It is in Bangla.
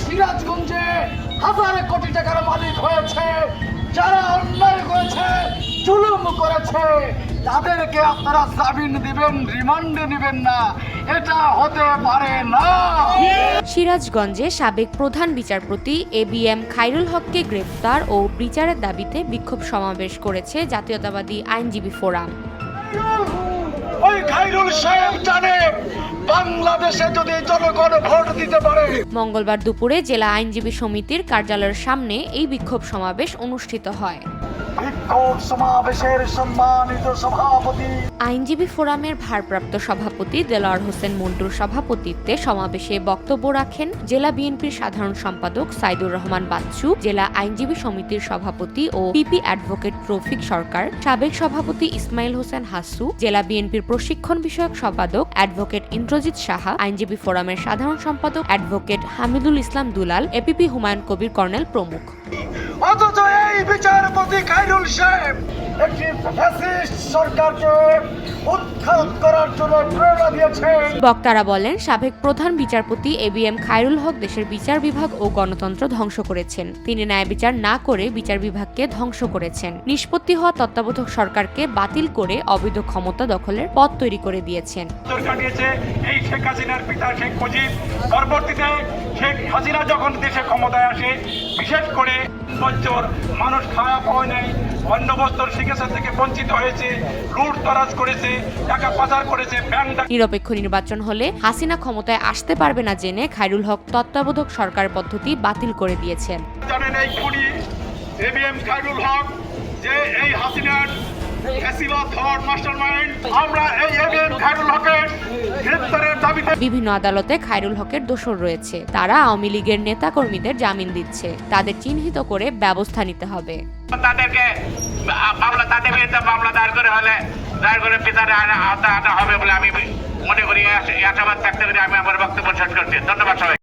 সিরাজগঞ্জে হাজার কোটি টাকার মালিক হয়েছে যারা অন্যায় করেছে জুলুম করেছে। তাদেরকে আপনারা জামিন দিবেন রিমান্ডে নেবেন না। এটা হতে পারে না। সিরাজগঞ্জে সাবেক প্রধান বিচারপতি এ বি এম খাইরুল হককে গ্রেফতার ও বিচারের দাবিতে বিক্ষোভ সমাবেশ করেছে জাতীয়তাবাদী আইনজীবী ফোরাম। ওই খাইরুল সাহেব বাংলাদেশে যদি জনগণ ভোট দিতে পারে। মঙ্গলবার দুপুরে জেলা আইনজীবী সমিতির কার্যালয়ের সামনে এই বিক্ষোভ সমাবেশ অনুষ্ঠিত হয়। বিক্ষোভ সমাবেশের সম্মানিত সভাপতি। আইনজীবী ফোরামের ভারপ্রাপ্ত সভাপতি দেলোয়ার হোসেন মন্টুর সভাপতিত্বে সমাবেশে বক্তব্য রাখেন জেলা বিএনপির সাধারণ সম্পাদক সাইদুর রহমান বাচ্চু জেলা আইনজীবী সমিতির সভাপতি ও পিপি অ্যাডভোকেট রফিক সরকার সাবেক সভাপতি ইসমাইল হোসেন হাসু জেলা বিএনপির প্রশিক্ষণ বিষয়ক সম্পাদক অ্যাডভোকেট ইন্দ্রজিৎ সাহা, আইনজীবী ফোরামের সাধারণ সম্পাদক advocate Hamidul Islam Dulal APP Humayun Kabir colonel প্রমুখ। অথচ এই বিচারপতি খাইরুল সাহেব সরকারকে উৎখাত করার জন্য প্রেরণা দিয়েছেন বক্তারা বলেন সাবেক প্রধান বিচারপতি A B M Khairul Haque দেশের বিচার বিভাগ ও গণতন্ত্র ধ্বংস করেছেন। তিনি ন্যায় বিচার না করে বিচার বিভাগকে ধ্বংস করেছেন। নিষ্পত্তি হওয়া তত্ত্বাবধায়ক সরকারকে বাতিল করে অবৈধ ক্ষমতা দখলের পথ তৈরি করে দিয়েছেন। এই শেখ হাসিনার পিতা শেখ মুজিব। পরবর্তীতে শেখ হাসিনা যখন দেশে ক্ষমতায় আসে বিশেষ করে বছর মানুষ খাওয়া পাওয়া নেই। অন্য বস্ত্র চিকিৎসা থেকে বঞ্চিত হয়েছে লুট তরাজ করেছে টাকা পাচার করেছে ব্যাংক নিরপেক্ষ নির্বাচন হলে হাসিনা ক্ষমতায় আসতে পারবে না জেনে খায়রুল হক তত্ত্বাবধায়ক সরকার পদ্ধতি বাতিল করে দিয়েছেন। জানেন এই খুনি এবিএম খায়রুল হক যে এই হাসিনার আমরা এই এবিএম খায়রুল হকের গ্রেপ্তারের দাবিতে বিভিন্ন আদালতে খায়রুল হকের দোষর রয়েছে। তারা আওয়ামী লীগের নেতাকর্মীদের জামিন দিচ্ছে। তাদের চিহ্নিত করে ব্যবস্থা নিতে হবে। তাদেরকে মামলা, তাদের বিরুদ্ধে মামলা দায়ের করে হলে, দায়ের করে আনা হবে বলে আমি মনে করি। আশাবাদ থাকতে পারি আমি আমার বক্তব্য শেষ করছি। ধন্যবাদ সবাই